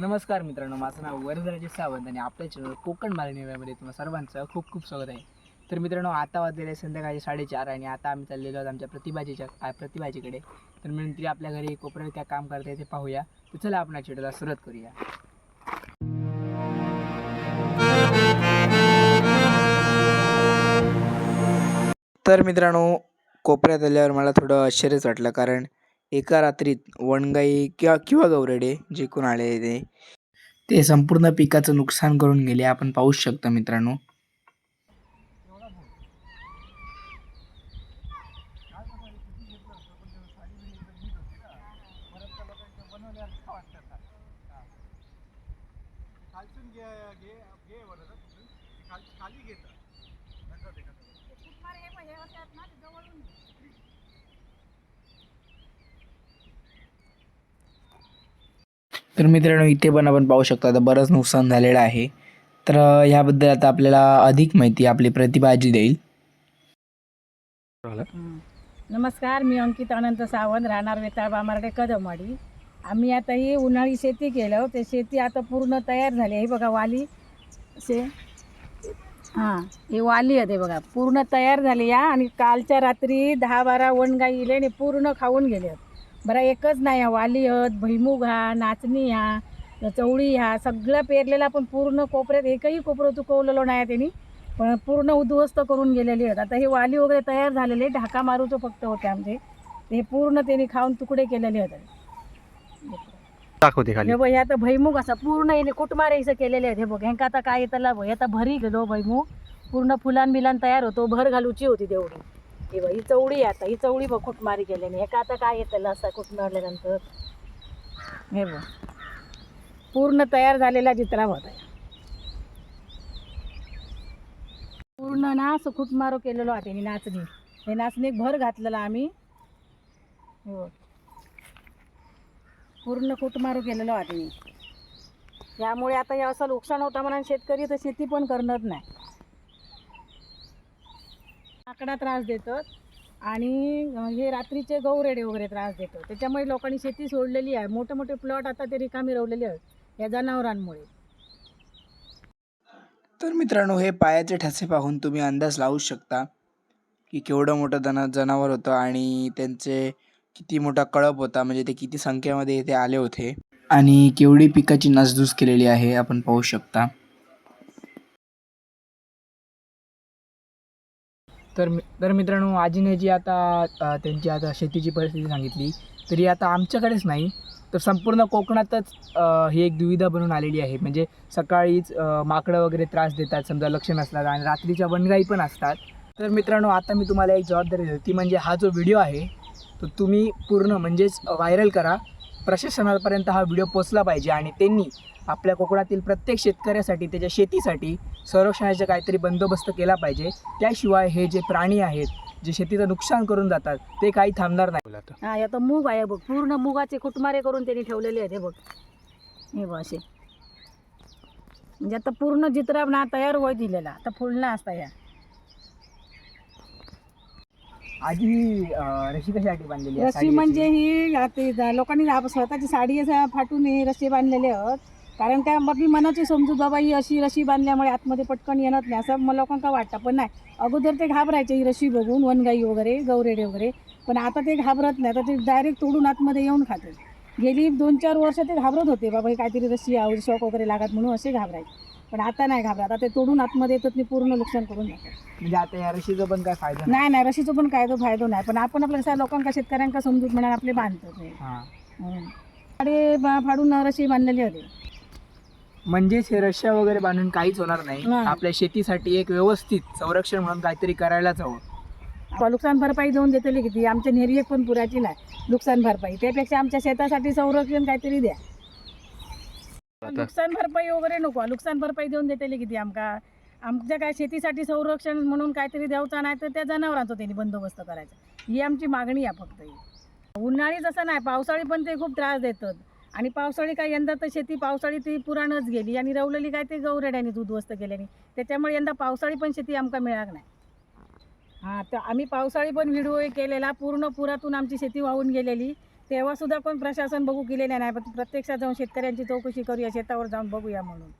नमस्कार मित्रांनो माझं नाव वरदराजे सावंत आणि आपल्या चॅनल कोकण मालनीमध्ये तुम्हा सर्वांचं खूप खूप स्वागत आहे. तर मित्रांनो आता वाजलेले आहे संध्याकाळी साडेचार आणि आता आम्ही चाललेलो आहोत आमच्या प्रतिभाजीच्या प्रतिभाजीकडे. तर मी आपल्या घरी कोपऱ्यात काय काम करते ते पाहूया. तर चला आपण चिडला सुरुवात करूया. तर मित्रांनो कोपऱ्यात आल्यावर मला थोडं आश्चर्यच वाटलं कारण एका रात्रीत वणगाई किंवा किंवा गौरेडे जे कोण आले ते. ते संपूर्ण पिकाचं नुकसान करून गेले. आपण पाहूच शकता मित्रांनो. तर मित्रांनो इथे पण आपण पाहू शकतो आता बरंच नुकसान झालेलं आहे. तर ह्याबद्दल आता आपल्याला अधिक माहिती आपली प्रतिभा आजी देईल. नमस्कार मी अंकित अनंत सावंत राहणार वेताळ बामार्डे कदमवाडी. आम्ही आता ही उन्हाळी शेती केलं ते शेती आता पूर्ण तयार झाली हे बघा वाली असे हां हे वाली आहे ते बघा. पूर्ण तयार झाली या आणि कालच्या रात्री दहा बारा वनगाई इले आणि पूर्ण खाऊन गेले बरं एकच नाही हा वाली आहेत भुईमुग हा नाचणी हा चवळी हा सगळं पेरलेला पण पूर्ण कोपऱ्यात एकही कोपरं चुकवलेलं नाही त्यांनी. पण पूर्ण उद्ध्वस्त करून गेलेली आहेत. आता हे वाली वगैरे तयार झालेले ढाका मारूचं फक्त होते आमचे. ते पूर्ण त्यांनी खाऊन तुकडे केलेले होते दाखवते खाली. हे बघ हे आता भैमुग असा पूर्ण याने कुटमारे इथं केलेले आहेत. हे बघ ह्यांका आता काय येतला बघ. हे आता भरी गेलो भैमुग पूर्ण फुलान बिलान तयार होतो. भर घालूची होती तेवढी. हे बघ ही चवळी आता ही चवळी बघ कुटमारी केल्याने हे का आता काय येतं असं कुटमारल्यानंतर हे बघ. पूर्ण तयार झालेला चित्रा होता पूर्ण ना असं कुटमारो केलेलो आहे त्यांनी नाचणी. हे नाचणी भर घातलेला आम्ही. हो बघ. पूर्ण कुटमारू केलेलो आहे त्यांनी त्यामुळे आता हे असं नुकसान होता म्हणून शेतकरी तर शेती पण करणार नाही. आकडा त्रास देतात आणि हे रात्रीचे गौरेडे वगैरे त्रास देतो. त्याच्यामुळे लोकांनी शेती सोडलेली आहे. मोठे मोठे प्लॉट आता ते रिकामी रवलेले आहेत या जनावरांमुळे. तर मित्रांनो हे पायाचे ठसे पाहून तुम्ही अंदाज लावू शकता की केवढं मोठं जना जनावर होतं आणि त्यांचे किती मोठा कळप होता म्हणजे ते किती संख्येमध्ये इथे आले होते. आणि केवढी पिकाची नासधूस केलेली आहे आपण पाहू शकता. तर मि- तर मित्रांनो आजीने जी आता त्यांची आता शेतीची परिस्थिती सांगितली तरी आता आमच्याकडेच नाही तर संपूर्ण कोकणातच ही एक दुविधा बनून आलेली आहे. म्हणजे सकाळीच माकडं वगैरे त्रास देतात समजा लक्ष नसतात आणि रात्रीच्या वनगाई पण असतात. तर मित्रांनो आता मी तुम्हाला एक जबाबदारी देतो. ती म्हणजे हा जो व्हिडिओ आहे तो तुम्ही पूर्ण म्हणजेच व्हायरल करा. प्रशासनापर्यंत हा व्हिडिओ पोचला पाहिजे आणि त्यांनी आपल्या कोकणातील प्रत्येक शेतकऱ्यासाठी त्याच्या शेतीसाठी संरक्षणाचा काहीतरी बंदोबस्त केला पाहिजे. त्याशिवाय हे जे प्राणी आहेत जे शेतीचं नुकसान करून जातात ते काही थांबणार नाही. हा आता मूग आहे बघ. पूर्ण मुगाचे कुटमारे करून त्यांनी ठेवलेले आहेत हे बघ. हे बघ असे. म्हणजे आता पूर्ण जित्रा ना तयार होय दिलेला. आता फुलना असता या. आधी ही, अं, रशी बांधलेली आहे? साडीची? म्हणजे ही आता जा- लोकांनी आप- स्वतःची साडी असं फाटून हे रशी बांधलेले आहेत. कारण काय मग मी मनाची समजूत बाबा ही अशी रशी बांधल्यामुळे आतमध्ये पटकन येणार नाही असं मला लोकांना वाटतं. पण नाही अगोदर ते घाबरायचे ही रशी बघून वनगाई वगैरे गौरेडे वगैरे. पण आता ते घाबरत नाही आता ते डायरेक्ट तोडून आतमध्ये येऊन खातात. गेली दोन चार वर्ष ते घाबरत होते बाबा हे काहीतरी रशी आवड शॉक वगैरे लागत म्हणून असे घाबरायचे. पण आता नाही घाबरत. आता ते तोडून आतमध्ये येतात आणि पूर्ण नुकसान करून जातात म्हणजे आता या रशीचा पण काय फायदा नाही. नाही नाही रशीचं पण काय तो फायदा नाही. पण आपण आपल्या कसं लोकांका शेतकऱ्यांका समजूत म्हणून आपले बांधतो हा. बा- फाडून रशी बांधलेली होती. म्हणजेच हे रश्या वगैरे बांधून काहीच होणार नाही. आपल्या शेतीसाठी एक व्यवस्थित संरक्षण म्हणून काहीतरी करायलाच हवं. आपण नुकसान भरपाई देऊन देतली किती? आमच्या निर्यक पण पुराची नाही. नुकसान भरपाई. त्यापेक्षा आमच्या शेतासाठी संरक्षण काहीतरी द्या. नुकसान भरपाई वगैरे नको. नुकसान भरपाई देऊन देतली किती आमका? आमच्या काय शेतीसाठी संरक्षण म्हणून काहीतरी द्यावचा नाही तर त्या जनावरांचा त्यांनी बंदोबस्त करायचा. ही आमची मागणी आहे फक्त ही. उन्हाळी जसं नाही पावसाळी पण ते खूप त्रास देतात. आणि पावसाळी काय यंदा तर शेती पावसाळी ती पुराणच गेली आणि रवलेली काय ते गौरेड्याने उद्ध्वस्त केल्याने. त्याच्यामुळे यंदा पावसाळी पण शेती आमका मिळाक नाही. हां तर आम्ही पावसाळी पण व्हिडिओ केलेला पूर्ण पुरातून आमची शेती वाहून गेलेली. तेव्हा सुद्धा कोण प्रशासन बघू केलेलं नाही पण प्रत्यक्षात जाऊन शेतकऱ्यांची चौकशी करूया शेतावर जाऊन बघूया म्हणून.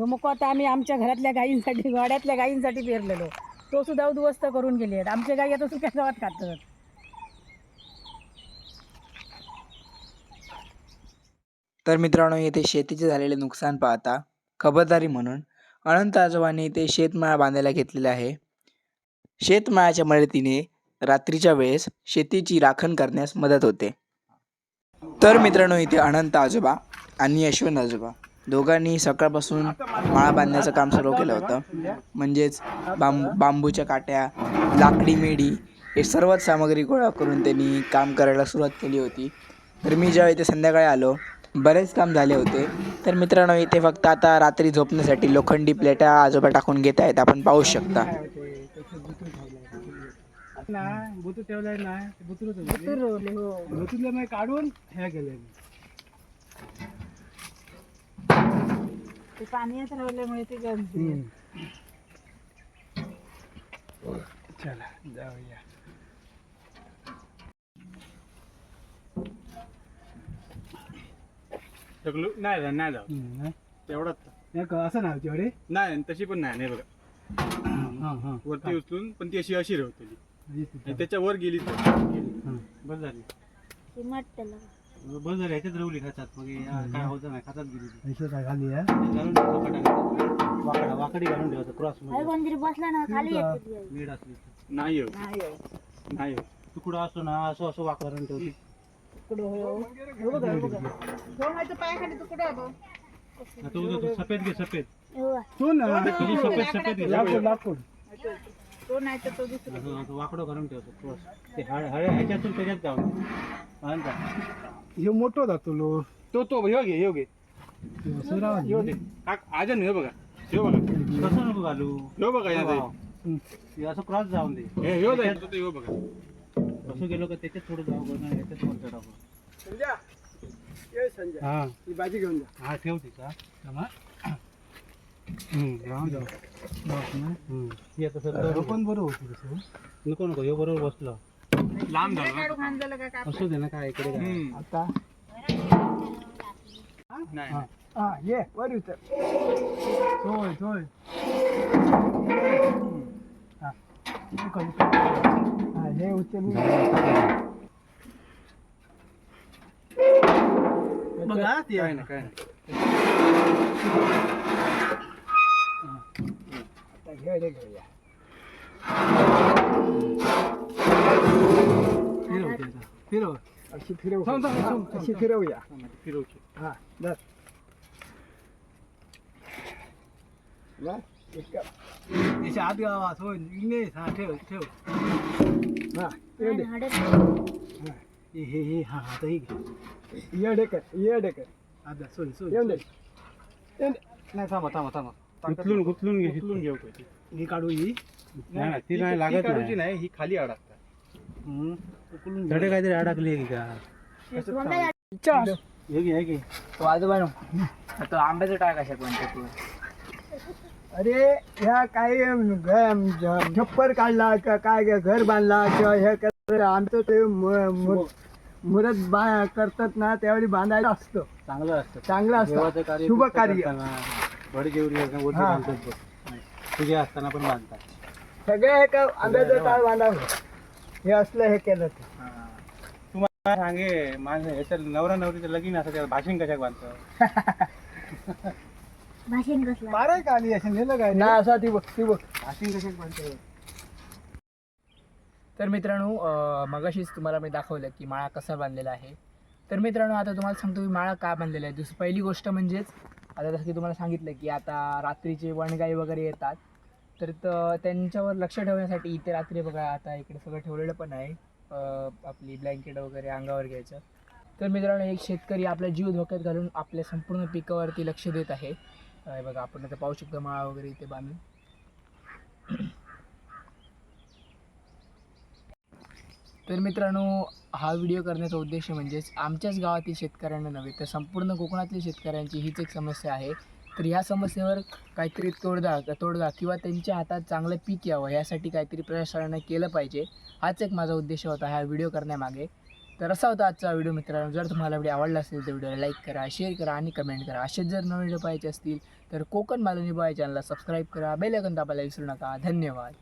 मग आता आम्ही आमच्या घरातल्या गायींसाठी वाड्यातल्या गायींसाठी पेरलेलो. तो सुद्धा उद्ध्वस्त करून गेले आहेत. आमच्या गायी आता सुक्या गावात खातात. तर मित्रांनो येथे शेतीचे झालेले नुकसान पाहता खबरदारी म्हणून अनंत आजोबांनी इथे शेतमाळा बांधायला घेतलेला आहे. शेतमाळ्याच्या मदतीने रात्रीच्या वेळेस शेतीची राखण करण्यास मदत होते. तर मित्रांनो इथे अनंत आजोबा आणि यशवंत आजोबा. दोघांनी सकाळपासून माळा बांधण्याचं काम सुरू केलं होतं. म्हणजेच बांब बांबूच्या काट्या लाकडी मेडी हे सर्वच सामग्री गोळा करून त्यांनी काम करायला सुरुवात केली होती. तर मी जेव्हा इथे संध्याकाळी आलो बरेच काम झाले होते. तर मित्रांनो इथे फक्त आता रात्री झोपण्यासाठी लोखंडी प्लेटा आजोबा टाकून घेत आहेत. आपण पाहू शकता. नाही बुतू ठेवलाय नाही बुतूरच रोवले हो. बुतूरला मी काढून हे केलंय ते पाण्यात राहिल्यामुळे ते गंजते. चला जाऊया. सगळं नाही जा- नाही जाऊ तेवढाच नाही. असं नाव नाही तशी पण नाही नाही बघा. हां हां. वरती उचलून पण ती अशी अशी राहतली येते आणि त्याच्या वर गेली तर. बस झाली बस झाली ह्याच्यात रवली खातात मग हे काय होतं नाही खातात गेली ती. पैसे काय खाली आहे घालून. वाकडा वाकडी घालून ठेवतो क्रॉसमध्ये बसला ना खाली येते ती. मीड असली तर. नाही हो नाही हो. नाही हो तुकडा असतो ना असं असं वाक करून ठेवते हो. हे बघा, हे बघा. आहे. आता उद्या तू सफेद घे सफेद. तू ना तुझी सफेद सफेद घे लाकूड सफेद. लाकूड तो नाही तर तो दुसरा असं वाकडं करून ठेवतो क्रॉस ते हळ हळ ह्याच्यातून त्याच्यात जाऊन आणता हे मोठं जातो लो. तो तो ह्यो घे ह्यो घे. सुरावा ह्यो दे आजन ह्यो बघा. ह्यो बघा. कसं नको घालू? ह्यो बघा या. हे असं क्रॉस जाऊन दे. हे ह्यो जाईल तो ह्यो बघा. असं गेलो का त्याच्यात थोडं जाऊ बघ ना याच्यात वर चढावं संजय ये संजय. हा. ही भाजी घेऊन जा. हा ठेव तिचा पण बरं होतं तसं नको नको हे बरोबर बसलं लांब झालं असू दे ना काय इकडे काय आता नाही हा हा ये वर उतर होय सोय हा हे खाली. हा हे उचल बघा ते काय नाही काय नाही आता घे रे घेऊया फिरव ते आता. फिरव अशी फिरव अशी फिरवूया फिरवची हा बस बस इतकं. याच्या आत गावात होय इने हा ठेव ठेव हा येऊ दे हाडं हा. हे हे हे हा आता ही घे ये डेकर ये डेकर आता सोय सोय येऊन दे येऊन दे नाही थांबा थांबा थांबा गुतलून गुतलून घे गुतलून घेऊ ही काढू ही? नाही, ती नाही लागत काढूची नाही. ही खाली अडकतात धडे काहीतरी अडकली आहे का? हे घे हे घे तो आजोबा तो आंब्याचं टाक अशा कोणत्या अरे ह्या काय झप्पर काढला का काय घर बांधला किंवा हे कर आमचं ते मु- मु- मुहूर्त बा करतात ना त्यावेळी बांधायचं असतं. चांगलं असतं. चांगलं असतं. शुभ कार्य. वरती हा. बांधतात बघ तुझे असताना पण बांधतात. सगळे हे का आंब्याचं टाळ बांधावं? हे असलं हे केलं सांगे माझं ह्याच्यात नवरा नवरीचं लगीन असं त्याला भाषण कशाक बांधतं? भाषण कसला? मारे का आली नेलं काय ना असा ती बघ ती बघ. भाषण कशाक बांधतं? तर मित्रांनो अं, मगाशीच तुम्हाला मी दाखवलं की माळा कसा बांधलेला आहे. तर मित्रांनो आता तुम्हाला सांगतो की माळा का बांधलेला आहे. दुसरी पहिली गोष्ट म्हणजेच आता जसं की तुम्हाला सांगितलं की आता रात्रीचे वणगाई वगैरे येतात तर त- त्यांच्यावर लक्ष ठेवण्यासाठी इथे रात्री बघा आता इकडे सगळं ठेवलेलं पण आहे आपली ब्लँकेट वगैरे अंगावर घ्यायचं. तर मित्रांनो एक शेतकरी आपला जीव धोक्यात घालून आपल्या संपूर्ण पिकावरती लक्ष देत आहे. बघा आपण आता पाहू शकतो माळा वगैरे इथे बांधून. तर मित्रांनो हा व्हिडिओ करण्याचा उद्देश म्हणजेच आमच्याच गावातील शेतकऱ्यांना नव्हे तर संपूर्ण कोकणातील शेतकऱ्यांची हीच एक समस्या आहे. तर ह्या समस्येवर काहीतरी तोडगा तोडगा किंवा त्यांच्या हातात चांगलं पीक यावं यासाठी काहीतरी प्रशासनाने केलं पाहिजे. हाच एक माझा उद्देश होता हा व्हिडिओ करण्यामागे. तर असा होता आजचा व्हिडिओ मित्रांनो. जर तुम्हाला व्हिडिओ आवडला असेल तर व्हिडिओला लाईक करा शेअर करा आणि कमेंट करा. असेच जर नवीन पाहायचे असतील तर कोकण मालवणी बाय चॅनलला सबस्क्राईब करा. बेलकन दाबायला विसरू नका. धन्यवाद.